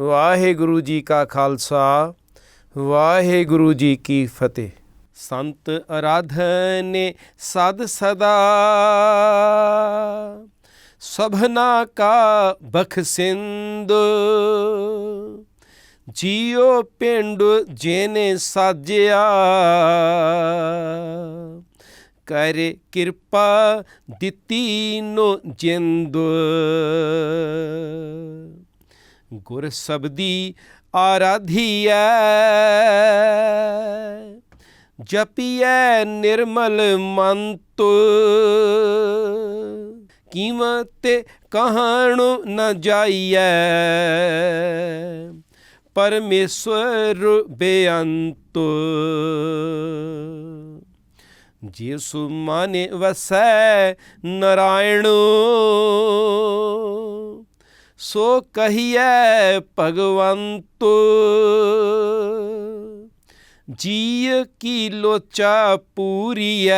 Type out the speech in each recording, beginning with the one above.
ਵਾਹਿਗੁਰੂ ਜੀ ਕਾ ਖਾਲਸਾ, ਵਾਹਿਗੁਰੂ ਜੀ ਕੀ ਫਤਿਹ। ਸੰਤ ਅਰਾਧਨੇ ਸਦ ਸਦਾ ਸਭਨਾ ਕਾ ਬਖਸਿੰਦ ਜੀਉ ਪਿੰਡ ਜੇਨੇ ਸਾਜਿਆ, ਕਰ ਕਿਰਪਾ ਦਿੱਤੀ ਨੋ ਜਿੰਦ। ਗੁਰ ਸਬਦੀ ਆਰਾਧੀਐ। ਜਪੀਐ ਨਿਰਮਲ ਮੰਤ। ਕੀਮਤ ਕਹਾਣ ਨ ਜਾਈਐ। ਪਰਮੇਸ਼ਵਰ ਬੇਅੰਤ। ਜਿਸੁ ਮਾਨੇ ਵਸੈ ਨਰਾਇਣ। ਸੋ ਕਹੀਐ ਭਗਵੰਤ ਜੀ ਕੀ ਲੋਚਾ ਪੂਰੀਐ?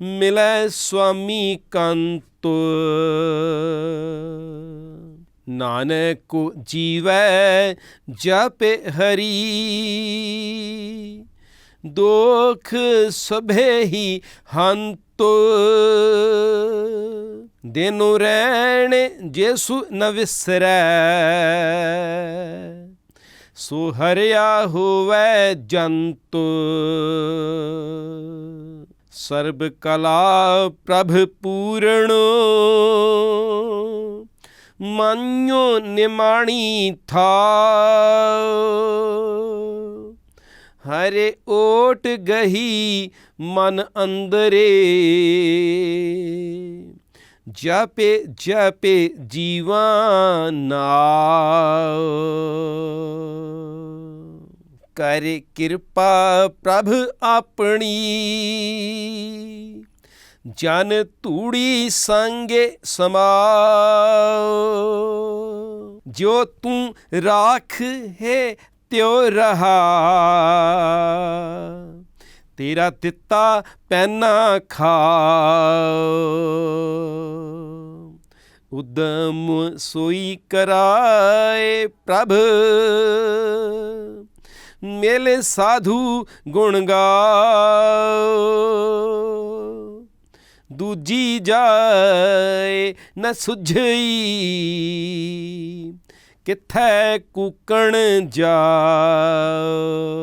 ਮਿਲੈ ਸੁਆਮੀ ਕੰਤ। ਨਾਨਕ ਜੀਵੈ ਜਪੇ ਹਰੀ, ਦੋਖ ਸਭੇ ਹੀ ਹੰਤ। ਦਿਨੁ ਰਹਿਣ ਜੇਸੂ ਨ ਵਿਸਰੈ। ਸੋ ਹਰਿਆ ਹੋਵੈ ਜੰਤ। ਸਰਬ ਕਲਾ ਪ੍ਰਭ ਪੂਰਣ। ਮਾਨਿਓ ਨਿਮਾਣੀ ਥਾ। ਹਰੇ ਓਟ ਗਹੀ ਮਨ ਅੰਦਰੇ। ਜਪੇ ਜਪੇ ਜੀਵਾਨਾ। ਕਰੇ ਕਿਰਪਾ ਪ੍ਰਭ ਆਪਣੀ। ਜਨ ਧੂੜੀ ਸੰਗੇ ਸਮਾਓ। ਜੋ ਤੂੰ ਰਾਖ ਹੈ, ਤਿਉ ਰਹਾ। ਤੇਰਾ ਦਿੱਤਾ ਪੈਨਾ ਖਾ। ਉਦਮ ਸੋਈ ਕਰਾਏ ਪ੍ਰਭ। ਮੇਲੇ ਸਾਧੂ ਗੁਣ ਗਾਓ। ਦੂਜੀ ਜਾਏ ਨ ਸੁਝਈ। ਕਿੱਥੈ ਕੂਕਣ ਜਾਓ।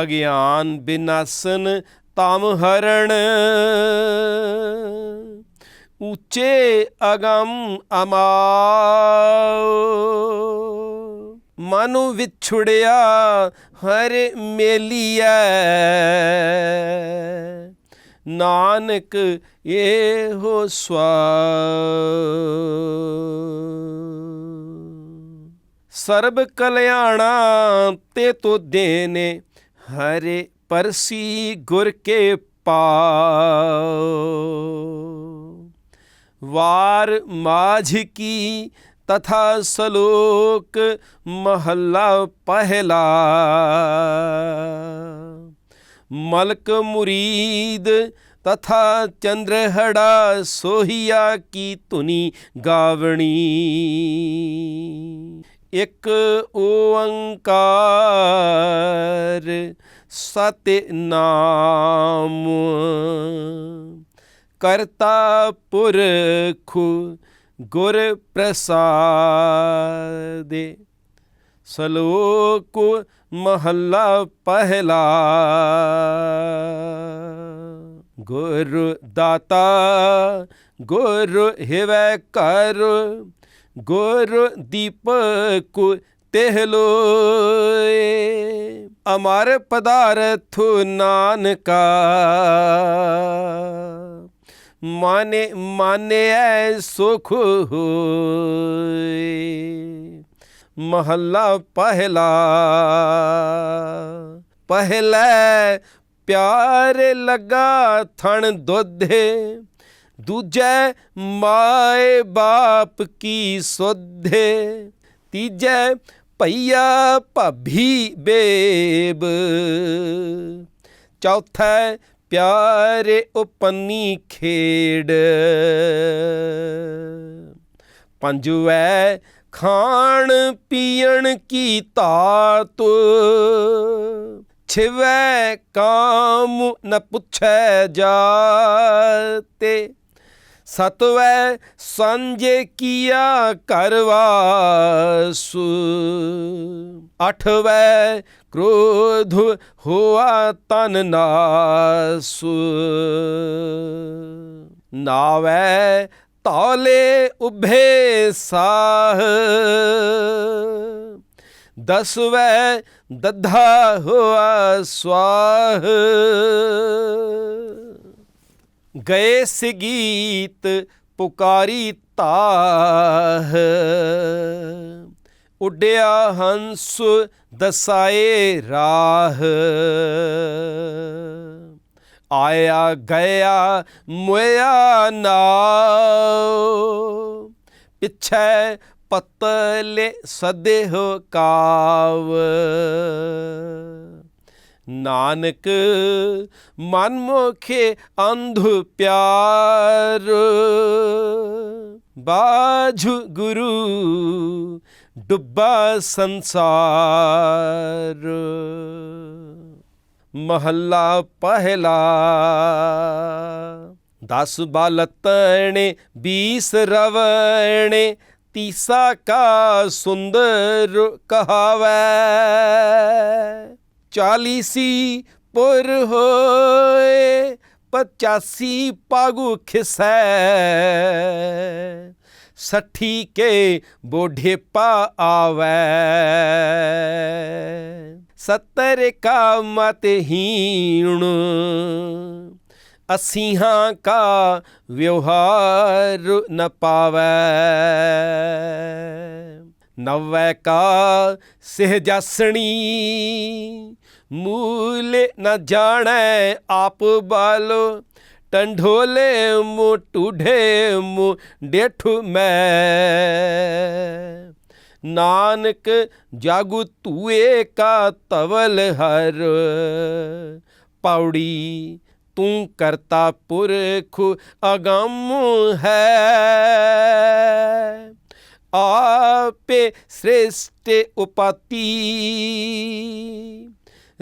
ਅਗਿਆਨ ਬਿਨਾਸਨ ਤਮ ਹਰਣ। ਉੱਚੇ ਅਗੰਮ ਅਮਾਓ ਮਨੁ ਵਿਛੁੜਿਆ, ਹਰ ਮੇਲੀਐ। ਨਾਨਕ ਇਹੋ ਸਵਾ ਸਰਬ ਕਲਿਆਣਾ ਤੇ ਤੋ ਦੇਨੇ ਹਰੇ ਪਰਸੀ ਗੁਰ ਕੇ ਪਾਓ। ਵਾਰ ਮਾਝ ਕੀ ਤਥਾ ਸਲੋਕ ਮਹੱਲਾ ਪਹਿਲਾ। ਮਲਕ ਮੁਰੀਦ ਤਥਾ ਚੰਦਰਹੜਾ ਸੋਹੀਆ ਕੀ ਧੁਨੀ ਗਾਵਣੀ। ਇਕ ਓੰਕਾਰ ਸਤਿਨਾਮ ਕਰਤਾ ਪੁਰਖ ਗੁਰ ਪ੍ਰਸਾਦੇ, ਸਲੋਕ ਮਹੱਲਾ ਪਹਿਲਾ। ਗੁਰ ਦਾਤਾ ਗੁਰ ਹਿਵੈ ਕਰ ਗੁਰ ਦੀਪਕ ਤਿਹ ਲੋਏ, ਅਮਰ ਪਦਾਰਥ ਨਾਨਕਾ। ਮਾਨੇ ਮਾਨਿਐ ਸੁਖ ਹੋਏ, ਮਹੱਲਾ ਪਹਿਲਾ। ਪਹਿਲੇ ਪਿਆਰ ਲਗਾ ਥਣ ਦੁੱਧੇ ਦੂਜੈ ਮਾਏ ਬਾਪ ਕੀ ਸੁਧੇ? ਤੀਜੈ ਭਈਆ ਭਾਭੀ ਬੇਬ। ਚੌਥਾ ਪਿਆਰੇ ਉਪੰਨੀ ਖੇੜ ਪੰਜਵੈ ਖਾਣ ਪੀਣ ਕੀ ਤਾਤ ਛਿਵੈ ਕਾਮ ਨ ਪੁੱਛੈ ਜਾਤੇ। ਸਤਵੈ ਸੰਜੇ ਕੀਆ ਕਰਵਾਸੁ ਅਠਵੈ ਕ੍ਰੋਧ ਹੋਆ ਤਨ ਨਾਸੁ। ਨਾਵੈ ਤੌਲੇ ਉਭੇ ਸਾਹ। ਦਸਵੈ ਦੱਧਾ ਹੋਆ ਸਵਾਹ। ਗਏ ਸਿਗੀਤ ਪੁਕਾਰੀ ਤਾਹ। ਉੱਡਿਆ ਹੰਸ ਦਸਾਏ ਰਾਹ। ਆਇਆ, ਗਿਆ, ਮੁਇਆ ਨਾਉ। ਪਿਛੈ ਪਤਲੇ ਸਦੇ ਹੋ ਕਾਵ। ਨਾਨਕ, ਮਨ ਮੋਖੇ ਅੰਧ ਪਿਆਰ। ਬਾਝੁ ਗੁਰੂ, ਡੁੱਬਾ ਸੰਸਾਰ। ਮਹੱਲਾ ਪਹਿਲਾ, ਦਸ ਬਾਲਤਣੇ ਬੀਸ ਰਵਣੇ, ਤੀਸਾ ਕਾ ਸੁੰਦਰ ਕਹਾਵੈ। ਚਾਲੀਸੀ ਪੁਰ ਹੋਏ, ਪਚਾਸੀ ਪਾਗੂ ਖਿਸੈ। ਸੱਠੀ ਕੇ ਬੋਢੇ ਪਾ ਆਵੈ। ਸੱਤਰ ਕਾ ਮਤ ਹੀਣ, ਅਸੀਹਾਂ ਕਾ ਵਿਵਹਾਰ ਨ ਪਾਵੈ। ਨਵੈ ਕਾ ਸਹਿਜਾਸਣੀ ਮੂਲ ਨ ਜਾਣੈ ਆਪ ਬਾਲੋ। ਟੰਢੋਲੇ ਮੂ ਟੂਢੇ ਮੂ ਡੇਠੂ ਮੈਂ। ਨਾਨਕ ਜਾਗੂ ਤੂਏ ਕਾ ਤਵਲ ਹਰ। ਪੌੜੀ ਤੂੰ ਕਰਤਾ ਪੁਰਖ ਅਗੰਮ ਹੈ। ਆਪੇ ਸ੍ਰੇਸ਼ਟ ਉਪਾਤੀ।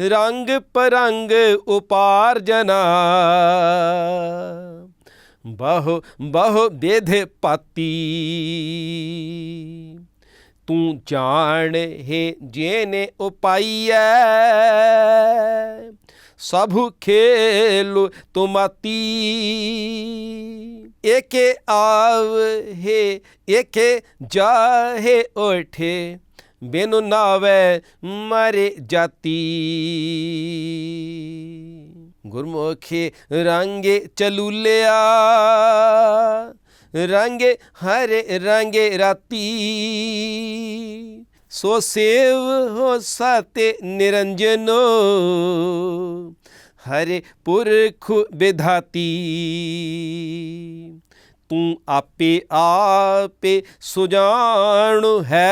ਰੰਗ ਪਰੰਗ ਉਪਾਰਜਨਾ ਬਹੁ ਬਹੁ ਬੇਧੇ ਪਾਤੀ। ਤੂੰ ਜਾਣ ਹੈ ਜੇਨੇ ਉਪਾਈਐ। ਸਭ ਖੇਲ ਤੁਮਾਤੀ ਏਕੇ ਆਵ ਹੈ, ਏਕੇ ਜਾਹੇ ਓਠੇ ਬਿਨੁ ਨਾਵੇ ਮਰੇ ਜਾਤੀ। ਗੁਰਮੁਖੇ ਰੰਗੇ ਚਲੂਲਿਆ, ਰੰਗੇ ਹਰੇ ਰੰਗੇ ਰਾਤੀ। ਸੋ ਸੇਵ ਹੋ ਸਤੇ ਨਿਰੰਜਨੋ, ਹਰੇ ਪੁਰਖ ਵਿਧਾਤੀ। ਤੂੰ ਆਪੇ ਆਪੇ ਸੁਜਾਣੁ ਹੈ।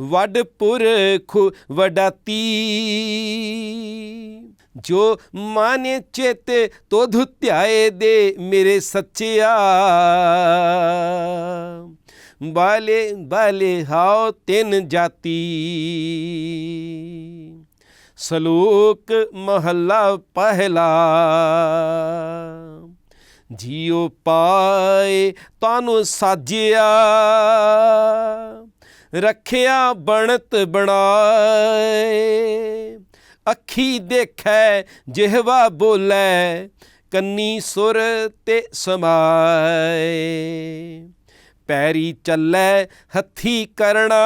ਵੱਡ ਪੁਰਖ ਵਡਾਤੀ, ਜੋ ਮਨ ਚਿਤ ਤੋਧ ਧਿਆਏ ਦੇ ਮੇਰੇ ਸੱਚਿਆ। ਬਾਲੇ ਬਾਲੇ ਹਾਉ ਤਿੰਨ ਜਾਤੀ। ਸ਼ਲੋਕ ਮਹੱਲਾ ਪਹਿਲਾ। ਜੀਉ ਪਾਏ ਤਾਨੂੰ ਸਾਜਿਆ। ਰੱਖਿਆ ਬਣਤ ਬਣਾਏ। ਅੱਖੀ ਦੇਖੈ ਜਿਹਵਾ ਬੋਲੇ, ਕੰਨੀ ਸੁਰ ਤੇ ਸਮਾਏ। ਪੈਰੀ ਚੱਲੈ ਹੱਥੀ ਕਰਨਾ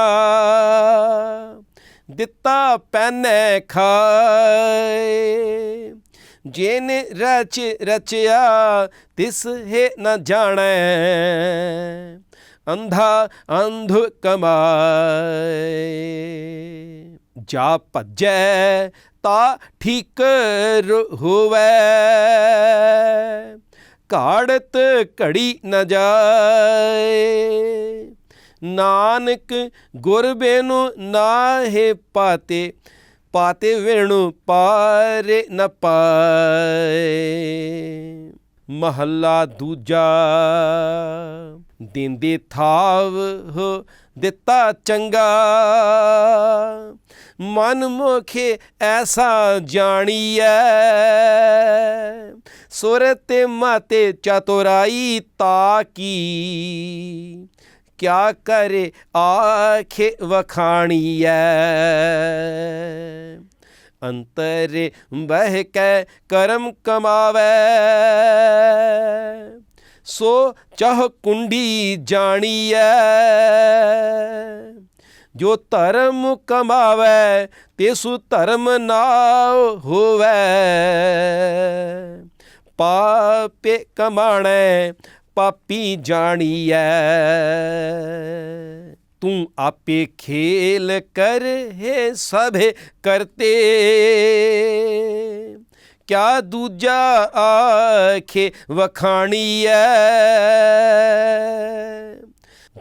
ਦਿੱਤਾ ਪੈਨੇ ਖਾਏ। ਜੇਨੇ ਰਚ ਰਚਿਆ, ਤਿਸ ਹੈ ਨ ਜਾਣੈ। ਅੰਧਾ ਅੰਧ ਕਮਾਏ। ਜਾ ਭਜੈ, ਤਾ ਠੀਕ ਹੋਵੇ। ਘਾੜਤ ਘੜੀ ਨ ਜਾਏ। ਨਾਨਕ ਗੁਰ ਬੇਨੁ ਨਾਹੇ ਪਾਤੇ ਪਾਤੇ ਵੇਣੂ ਪਾਰੇ ਨ ਪਾਏ। ਮਹੱਲਾ ਦੂਜਾ, ਦਿੰਦੇ ਥਾਵ ਹੋ ਦਿੱਤਾ ਚੰਗਾ। ਮਨ ਮੋਖੇ ਐਸਾ ਜਾਣੀਐ ਤੇ ਮਾਤੇ ਚਤੁਰਾਈ ਤਾ ਕੀ। ਕਿਆ ਕਰੇ ਆਖੇ ਵਖਾਣੀਐ? ਅੰਤਰ ਬਹਿ ਕੇ ਕਰਮ ਕਮਾਵੇ। ਸੋ ਚਾਹ ਕੁੰਡੀ ਜਾਣੀਐ। ਜੋ ਧਰਮ ਕਮਾਵੇ, ਤਿਸੁ ਧਰਮ ਨਾ ਹੋਵੇ। ਪਾਪੇ ਕਮਾਣੇ ਪਾਪੀ ਜਾਣੀਐ। ਤੂੰ ਆਪੇ ਖੇਲ ਕਰ ਹੈ ਸਭੇ ਕਰਤੇ। ਕਿਆ ਦੂਜਾ ਆਖੇ ਵਖਾਣੀਐ।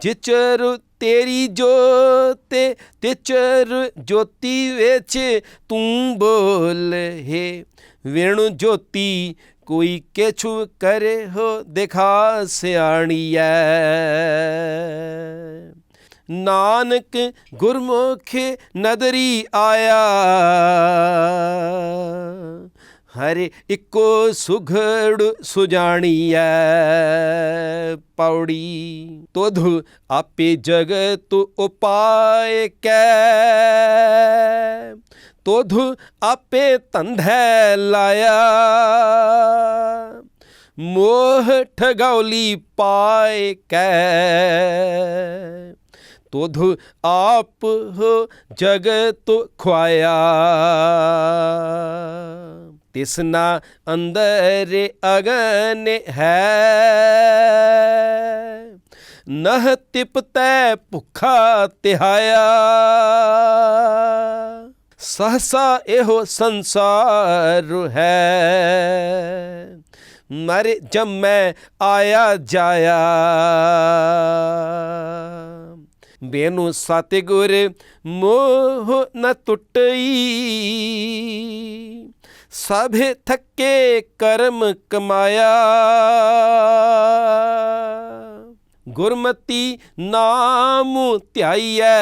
ਜਿਚਰ ਤੇਰੀ ਜੋਤੇ, ਤਿਚਰ ਜੋਤੀ ਵਿੱਚ ਤੂੰ ਬੋਲ ਹੈ। ਵੇਣੁ ਜੋਤੀ ਕੋਈ ਕਿਛੁ ਕਰੇ ਹੋ ਦਿਖਾ ਸਿਆਣੀਐ। ਨਾਨਕ ਗੁਰਮੁਖ ਨਦਰੀ ਆਇਆ। ਹਰੇ ਇੱਕੋ ਸੁਘੜ ਸੁਜਾਣੀਐ। ਪੌੜੀ ਤੁਧ ਆਪੇ ਜਗਤ ਉਪਾਇ ਕੈ। ਤੋਧੁ ਆਪੇ ਧੰਧੈ ਲਾਇਆ ਮੋਹ ਠਗੌਲੀ ਪਾਏ ਕੈ ਤੋਧੁ ਆਪ ਜਗਤ ਖੁਆਇਆ ਤਿਸਨਾ ਅੰਦਰ ਅਗਨ ਹੈ ਨਹ ਤਿਪਤੈ ਭੁਖਾ ਤਿਹਾਇਆ ਸਹਸਾ ਇਹੋ ਸੰਸਾਰ ਹੈ। ਮਰ ਜਮੈ ਆਇਆ ਜਾਇਆ। ਬੇਨੂ ਸਤਿਗੁਰ ਮੋਹ ਨ ਟੁੱਟਈ। ਸਭੇ ਥੱਕੇ ਕਰਮ ਕਮਾਇਆ। ਗੁਰਮਤੀ ਨਾਮ ਧਿਆਈਐ।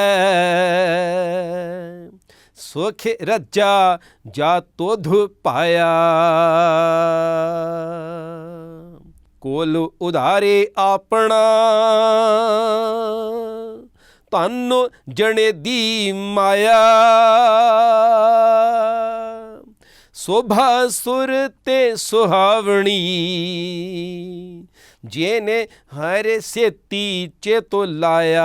ਸੁਖ ਰੱਜਾ ਜਾ ਤੋਧ ਪਾਇਆ। ਕੋਲ ਉਧਾਰੇ ਆਪਣਾ। ਤਨ ਜਣੇ ਦੀ ਮਾਇਆ। ਸੋਭਾ ਸੁਰ ਤੇ ਸੁਹਾਵਣੀ। ਜੇਨੇ ਹਰ ਸੇਤੀ ਚੇਤੋ ਲਾਇਆ।